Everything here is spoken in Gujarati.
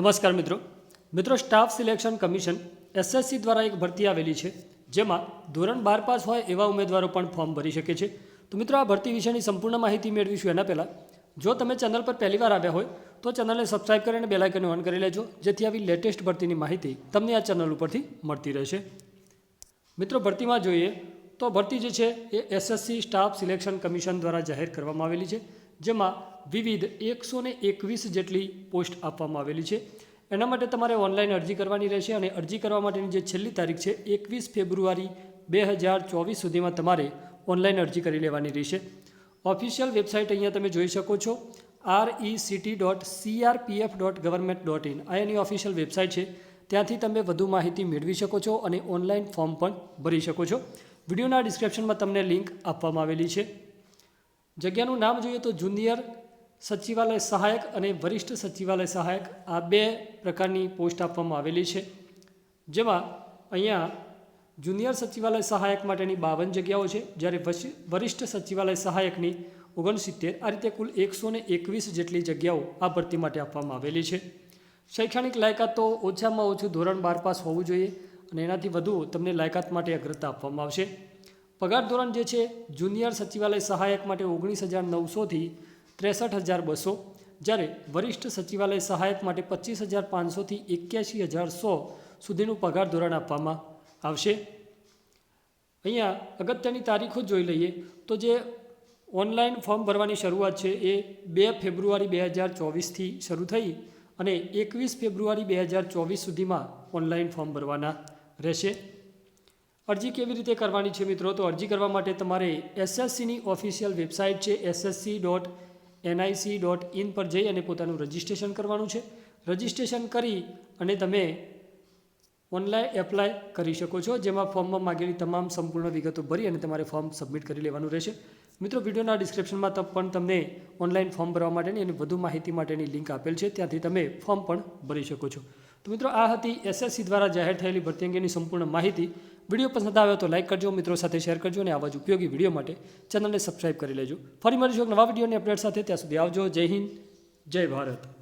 નમસ્કાર મિત્રો. મિત્રો, સ્ટાફ સિલેક્શન કમિશન એસએસસી દ્વારા એક ભરતી આવેલી છે, જેમાં ધોરણ બાર પાસ હોય એવા ઉમેદવારો પણ ફોર્મ ભરી શકે છે. તો મિત્રો, આ ભરતી વિશેની સંપૂર્ણ માહિતી મેળવીશું એના પહેલાં. જો તમે ચેનલ પર પહેલીવાર આવ્યા હોય, તો ચેનલને સબસ્ક્રાઇબ કરીને બેલાઇકનને ઓન કરી લેજો, જેથી આવી લેટેસ્ટ ભરતીની માહિતી તમને આ ચેનલ ઉપરથી મળતી રહેશે. મિત્રો, ભરતીમાં જોઈએ તો ભરતી જે છે, એ એસએસસી સ્ટાફ સિલેક્શન કમિશન દ્વારા જાહેર કરવામાં આવેલી છે. જેમાં વિવિધ એકસો એકવીસ જેટલી પોસ્ટ આપવામાં આવેલી છે. એના માટે તમારે ઓનલાઈન અરજી કરવાની રહેશે અને અરજી કરવા માટેની જે છેલ્લી તારીખ છે, એકવીસ ફેબ્રુઆરી બે હજાર ચોવીસ સુધીમાં તમારે ઓનલાઈન અરજી કરી લેવાની રહેશે. ઓફિશિયલ વેબસાઇટ અહીંયા તમે જોઈ શકો છો R E CT dot CRPF dot government dot in આ એની ઓફિશિયલ વેબસાઇટ છે. ત્યાંથી તમે વધુ માહિતી મેળવી શકો છો અને ઓનલાઈન ફોર્મ પણ ભરી શકો છો. વિડીયોના ડિસ્ક્રિપ્શનમાં તમને લિંક આપવામાં આવેલી છે. જગ્યાનું નામ જોઈએ તો જુનિયર સચિવાલય સહાયક અને વરિષ્ઠ સચિવાલય સહાયક આ બે પ્રકારની પોસ્ટ આપવામાં આવેલી છે. જેમાં અહીંયા જુનિયર સચિવાલય સહાયક માટેની બાવન જગ્યાઓ છે. જ્યારે વરિષ્ઠ સચિવાલય સહાયકની ઓગણસિત્તેર, આ રીતે કુલ એકસો ને એકવીસ જેટલી જગ્યાઓ આ ભરતી માટે આપવામાં આવેલી છે. શૈક્ષણિક લાયકાત તો ઓછામાં ઓછું ધોરણ બાર પાસ હોવું જોઈએ અને એનાથી વધુ તમને લાયકાત માટે અગ્રતા આપવામાં આવશે. પગાર ધોરણ જે છે, જુનિયર સચિવાલય સહાયક માટે ઓગણીસ હજાર નવસોથી ત્રેસઠ હજાર બસો, જ્યારે વરિષ્ઠ સચિવાલય સહાયક માટે પચીસ હજાર પાંચસોથી એક્યાસી હજાર સો સુધીનું પગાર ધોરણ આપવામાં આવશે. અહીંયા અગત્યની તારીખો જોઈ લઈએ તો જે ઓનલાઈન ફોર્મ ભરવાની શરૂઆત છે એ બે ફેબ્રુઆરી બે હજાર ચોવીસથી શરૂ થઈ અને એકવીસ ફેબ્રુઆરી બે હજાર ચોવીસ સુધીમાં ઓનલાઈન ફોર્મ ભરવાના રહેશે. અરજી કેવી રીતે કરવાની છે મિત્રો? તો અરજી કરવા માટે તમારે એસએસસીની ઓફિશિયલ વેબસાઇટ છે, SSC dot NIC dot in પર જઈ અને પોતાનું રજિસ્ટ્રેશન કરવાનું છે. રજિસ્ટ્રેશન કરી અને તમે ઓનલાઈન એપ્લાય કરી શકો છો, જેમાં ફોર્મમાં માગેલી તમામ સંપૂર્ણ વિગતો ભરી અને તમારે ફોર્મ સબમિટ કરી લેવાનું રહેશે. મિત્રો, વિડીયોના ડિસ્ક્રિપ્શનમાં પણ તમને ઓનલાઈન ફોર્મ ભરવા માટેની અને વધુ માહિતી માટેની લિંક આપેલ છે, ત્યાંથી તમે ફોર્મ પણ ભરી શકો છો. તો મિત્રો આ હતી એસએસસી દ્વારા જાહેર થયેલી ભરતી અંગેની સંપૂર્ણ માહિતી. વીડિયો પસંદ આવ્યો તો લાઇક કરજો, મિત્રો સાથે શેર કરજો અને આવા જ ઉપયોગી વીડિયો માટે ચેનલને સબસ્ક્રાઇબ કરી લેજો. ફરી મળીશું એક નવા વિડીયોની અપડેટ સાથે. ત્યાં સુધી આવજો. જય હિન્દ. જય ભારત.